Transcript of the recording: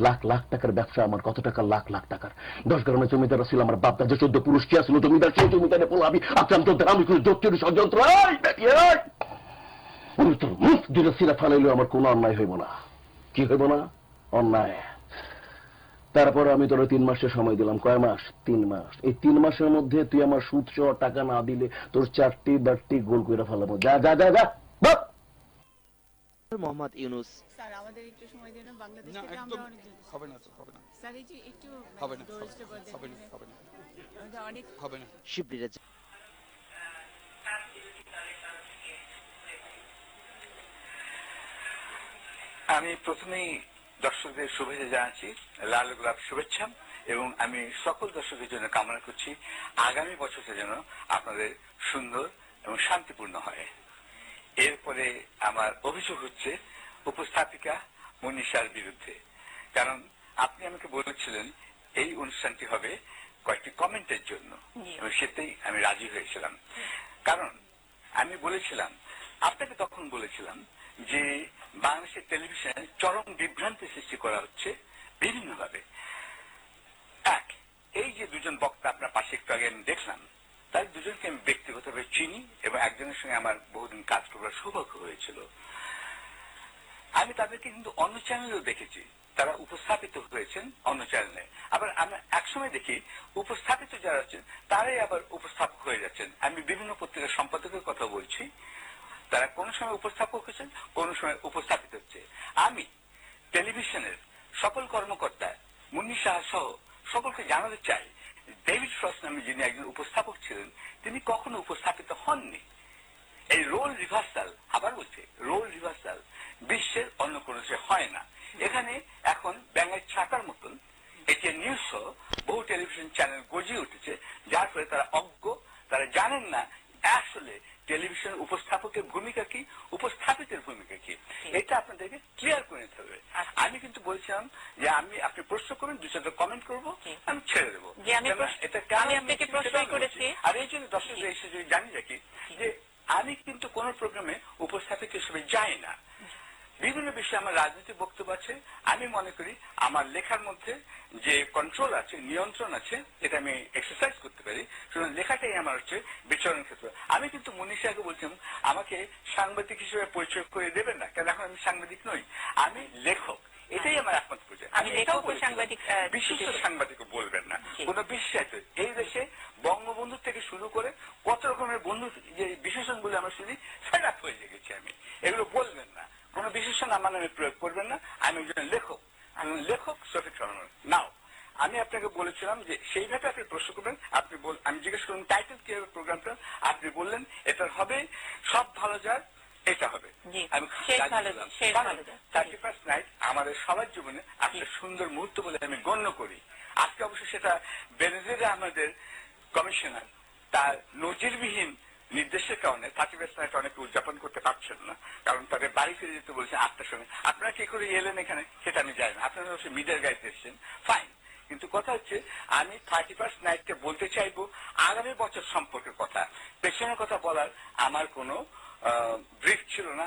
লাখ লাখ টাকার ব্যবসা আমার, কত টাকা? লাখ লাখ টাকার। দশ গ্রামের জমিদার ছিল আমার বাপদা যে চোদ্দ পুরুষ, কে ছিল জমিদার সেই জমিদারে পোলাবি আক্রান্ত আমি কোনো দক্ষিণ ষড়যন্ত্র। আমি মুখ আমার কোনো অন্যায় হইব না। কি হইব না? অন্যায়। তারপর আমি তোর তিন মাসের সময় দিলাম। কয় মাস? তিন মাস। এই তিন মাসের মধ্যে তুই আমার সুদ সহ টাকা না দিলে তোর চারটি বারটি গোল করে ফেলাবো। যা যা যা যা! বাপ! মোহাম্মদ ইউনুস। স্যার আমাদের একটু সময় দিন বাংলাদেশ থেকে আমরা অনেক হবে না হবে না। স্যার এই যে একটু হবে না হবে না হবে না অনেক হবে না। শিবলি রাজা আমি প্রথমেই দর্শকদের শুভেচ্ছা জানাচ্ছি লাল গোলাপ শুভেচ্ছা এবং আমি সকল দর্শকের জন্য কামনা করছি আগামী বছরটা যেন আপনাদের সুন্দর এবং শান্তিপূর্ণ হয়। এরপরে আমার অভিযোগ হচ্ছে উপস্থাপিকা মনীষার বিরুদ্ধে। কারণ আপনি আমাকে বলেছিলেন এই অনুষ্ঠানটি হবে কয়েকটি কমেন্টের জন্য। এবং সেটাই আমি রাজি হয়েছিলাম। কারণ আমি বলেছিলাম আপনাকে তখন বলেছিলাম যে বাংলাদেশের টেলিভিশনে চরম বিভ্রান্তি সৃষ্টি করা হচ্ছে বিভিন্নভাবে। এক এই যে দুজন বক্তা আপনার পাশে একটু আগে আমি দেখলাম তাদের দুজনকে আমি ব্যক্তিগতভাবে চিনি এবং একজনের সঙ্গে আমার বহুদিন কাজ করার সৌভাগ্য হয়েছিল। আমি তাদেরকে কিন্তু অন্য চ্যানেলেও দেখেছি। তারা উপস্থাপিত হয়েছেন অন্য চ্যানেলে। আবার আমরা একসময় দেখি উপস্থাপিত যারা আছেন, তারাই আবার উপস্থাপক হয়ে যাচ্ছেন। আমি বিভিন্ন পত্রিকার সম্পাদকের কথা বলছি। তারা কোন সময় উপস্থাপক হচ্ছেন কোন সময় উপস্থাপিত হচ্ছে। আমি টেলিভিশনের সকল কর্মকর্তা, মুন্নি সাহা সহ সকলকে জানাতে চাই ডেভিড ফ্রস্ট নামে যিনি একজন উপস্থাপক ছিলেন। তিনি কখনো উপস্থাপিত হননি। এই রোল রিভার্সাল আবার বলছে রোল রিভার্সাল বিশ্বের অন্য কোনো হয় না। এখানে এখন ব্যাঙের ছাতার মতন এটি নিউজ সহ বহু টেলিভিশন চ্যানেল গজিয়ে উঠেছে, যার ফলে তারা অজ্ঞ, তারা জানেন না, আসলে টেলিভিশন উপস্থাপকের ভূমিকা কি? উপস্থাপিতের ভূমিকা কি? এটা আপনাদেরকে ক্লিয়ার করে নিতে হবে। আমি কিন্তু বলছিলাম যে আমি আপনি প্রশ্ন করুন দু চারটা কমেন্ট করব আমি ছেড়ে দেবো। এটা আমি আপনাকে করেছি। আর এই জন্য দর্শক এসে যদি জানি রাখি যে আমি কিন্তু কোন প্রোগ্রামে উপস্থাপিত হিসেবে যাই না। বিভিন্ন বিষয়ে আমার রাজনৈতিক বক্তব্য আছে। আমি মনে করি আমার লেখার মধ্যে যে কন্ট্রোল আছে নিয়ন্ত্রণ আছে এটা আমি এক্সারসাইজ করতে পারি। সুতরাং লেখাটাই আমার হচ্ছে বিচরণ ক্ষেত্র। আমি কিন্তু মনীষাকে বলছিলাম আমাকে সাংবাদিক হিসেবে পরিচয় করে দেবেন না? কারণ এখন আমি সাংবাদিক নই আমি লেখক। এটাই আমার একমাত্র পরিচয়। আমি এটাও লেখক সাংবাদিক, বিশিষ্ট দুটোই। সাংবাদিকও বলবেন না। কোন বিশ্বাস এই দেশে শুরু করে কত রকমের বন্ধু যে বিশেষণ বলে আমরা শুনি আপ হয়ে গেছি আমি। এগুলো বলবেন না। কোন বিশেষণ আমার নামে প্রয়োগ করবেন না। আমি একজন লেখক। আমি লেখক শফিক রহমান। নাও আমি আপনাকে বলেছিলাম যে সেইভাবে আপনি প্রশ্ন করবেন আপনি বল আমি জিজ্ঞেস করলাম টাইটেল কি হবে প্রোগ্রামটা? আপনি বললেন এটার হবে সব ভালো যার এটা হবে। আমি। থার্টি ফার্স্ট নাইট আমাদের সবার জীবনে একটা সুন্দর মুহূর্ত বলে আমি গণ্য করি। আজকে অবশ্য সেটা বেনজির আমাদের কমিশনার তার নজিরবিহীন নির্দেশের কারণে থার্টি ফার্স্ট নাইট অনেকে উদযাপন করতে পারছেন না, কারণ তাদের বাড়ি ফিরে যেতে বলছে আটটার সময়। আপনারা কি করে এলেন এখানে সেটা আমি জানি না। আপনারা হচ্ছে মিডের গাড়িতে এসছেন। ফাইন কিন্তু কথা হচ্ছে, আমি থার্টি ফার্স্ট নাইটকে বলতে চাইব, আগামী বছর সম্পর্কের কথা। পেছনের কথা বলার আমার কোনো ব্রিফ ছিল না।